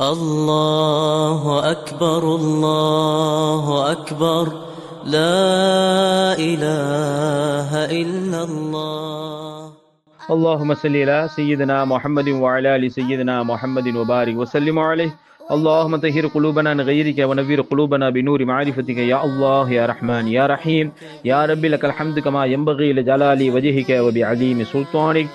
الله أكبر الله أكبر. لا إله إلا الله. اللهم صل على سيدنا محمد وعلى آل سيدنا محمد وبارك وسلم عليه. اللهم طهر قلوبنا عن غيرك ونوير قلوبنا بنور معرفتك. يا الله يا رحمن يا رحيم. يا رب لك الحمد كما ينبغي لجلال وجهك وبعظيم سلطانك.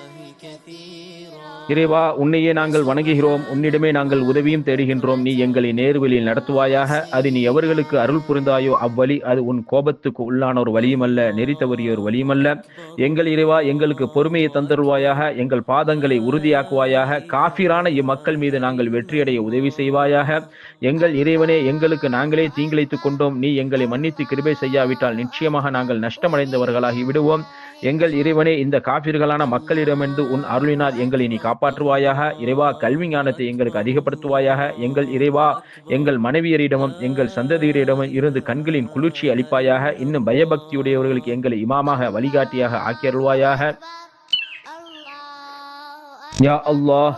இறைவா உன்னையே நாங்கள் வணங்குகிறோம். உன்னிடமே நாங்கள் உதவியும் தேடுகின்றோம். நீ எங்களை நேர்வழியில் நடத்துவாயாக. அது நீ எவர்களுக்கு அருள் புரிந்தாயோ அவ்வழி அது உன் கோபத்துக்கு உள்ளான ஒரு வழியுமல்ல நெறி தவறிய ஒரு வழியுமல்ல. எங்கள் இறைவா எங்களுக்கு பொறுமையை தந்தருவாயாக. எங்கள் பாதங்களை உறுதியாக்குவாயாக. காஃபிரான இம்மக்கள் மீது நாங்கள் வெற்றியடைய உதவி செய்வாயாக. எங்கள் இறைவனே எங்களுக்கு நாங்களே தீங்கிழைத்துக் கொண்டோம். நீ எங்களை மன்னித்து கிருபை செய்யாவிட்டால் நிச்சயமாக நாங்கள் நஷ்டமடைந்தவர்களாகி விடுவோம். எங்கள் இறைவனே இந்த காபிர்களான மக்களிடமிருந்து உன் அருளினால் எங்களை நீ காப்பாற்றுவாயாக. இறைவா கல்வி ஞானத்தை எங்களுக்கு அதிகப்படுத்துவாயாக. எங்கள் இறைவா எங்கள் மனைவியரிடமும் எங்கள் சந்ததியரிடமும் இருந்து கண்களின் குளிர்ச்சி அளிப்பாயாக. இன்னும் பயபக்தியுடையவர்களுக்கு எங்களை இமாமாக வழிகாட்டியாக ஆக்கியருள்வாயாக. யா அல்லாஹ்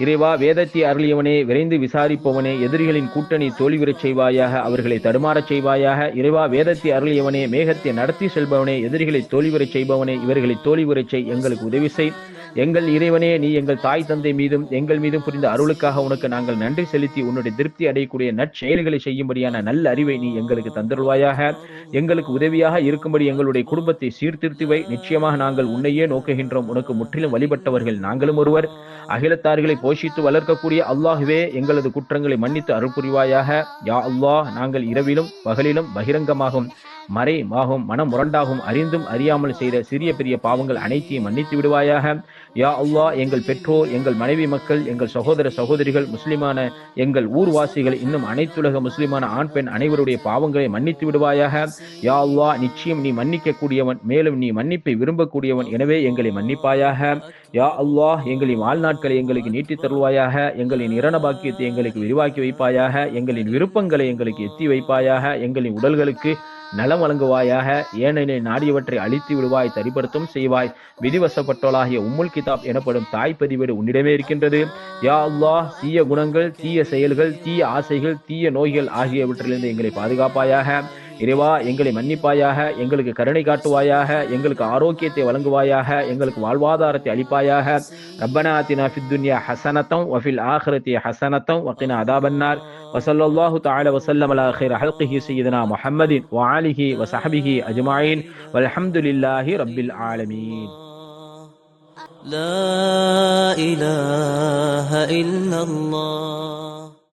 இறைவா வேதத்தை அருளியவனே விரைந்து விசாரிப்பவனே எதிரிகளின் கூட்டணி தோல்வியுறச் செய்வாயாக அவர்களை தடுமாறச் செய்வாயாக. இறைவா வேதத்தை அருளியவனே மேகத்தை நடத்தி செல்பவனே எதிரிகளை தோல்வியுறச் செய்பவனே இவர்களை தோல்வியுறச் செய் எங்களுக்கு உதவி செய். எங்கள் இறைவனே நீ எங்கள் தாய் தந்தை மீதும் எங்கள் மீதும் புரிந்த அருளுக்காக உனக்கு நாங்கள் நன்றி செலுத்தி உன்னுடைய திருப்தி அடையக்கூடிய நற்செயல்களை செய்யும்படியான நல்ல அறிவை நீ எங்களுக்கு தந்தருள்வாயாக. எங்களுக்கு உதவியாக இருக்கும்படி எங்களுடைய குடும்பத்தை சீர்திருத்திவை. நிச்சயமாக நாங்கள் உன்னையே நோக்குகின்றோம். உனக்கு முற்றிலும் வழிபட்டவர்கள் நாங்களும் ஒருவர். அகிலத்தார்களை போஷித்து வளர்க்கக்கூடிய அல்லாஹுவே எங்களது குற்றங்களை மன்னித்து அருள் புரிவாயாக யா அல்லாஹ் நாங்கள் இரவிலும் பகலிலும் பகிரங்கமாகும். மறை மாகும் மனம் முரண்டாகும் அறிந்தும் அறியாமல் செய்த சிறிய பெரிய பாவங்கள் அனைத்தையும் மன்னித்து விடுவாயாக. யா அல்லா எங்கள் பெற்றோர் எங்கள் மனைவி மக்கள் எங்கள் சகோதர சகோதரிகள் முஸ்லிமான எங்கள் ஊர்வாசிகள் இன்னும் அனைத்துலக முஸ்லிமான ஆண் பெண் அனைவருடைய பாவங்களை மன்னித்து விடுவாயாக. யா அல்லா நிச்சயம் நீ மன்னிக்க கூடியவன் மேலும் நீ மன்னிப்பை விரும்பக்கூடியவன் எனவே எங்களை மன்னிப்பாயாக. யா அல்லாஹ் எங்களின் வாழ்நாட்களை எங்களுக்கு நீட்டித் தருவாயாக. எங்களின் இரண பாக்கியத்தை எங்களுக்கு விரிவாக்கி வைப்பாயாக. எங்களின் விருப்பங்களை எங்களுக்கு எத்தி வைப்பாயாக. எங்களின் உடல்களுக்கு நலம் வழங்குவாயாக. ஏனெனில் நாடியவற்றை அழித்து விடுவாய் தரிப்படுத்தும் செய்வாய். விதிவசப்பட்டோளாகிய உம்முல் கிதாப் எனப்படும் தாய் பதிவேடு உன்னிடமே இருக்கின்றது. யா அல்லாஹ் தீய குணங்கள் தீய செயல்கள் தீய ஆசைகள் தீய நோய்கள் ஆகியவற்றிலிருந்து எங்களை பாதுகாப்பாயாக. இறைவா எங்களை மன்னிப்பாயாக எங்களுக்கு கருணை காட்டுவாயாக எங்களுக்கு ஆரோக்கியத்தை வழங்குவாயாக எங்களுக்கு வாழ்வாதாரத்தை அளிப்பாயாக ரப்பனா ஆத்தினா ஃபித் துன்யா ஹசனத்தம் வஃபில் ஆஹிரத்தி ஹசனத்தம் வக்கினா அதாபன்னார் وصلى الله تعالى وسلم على خير حلقه سيدنا محمد وآله وصحبه أجمعين والحمد لله رب العالمين لا إله إلا الله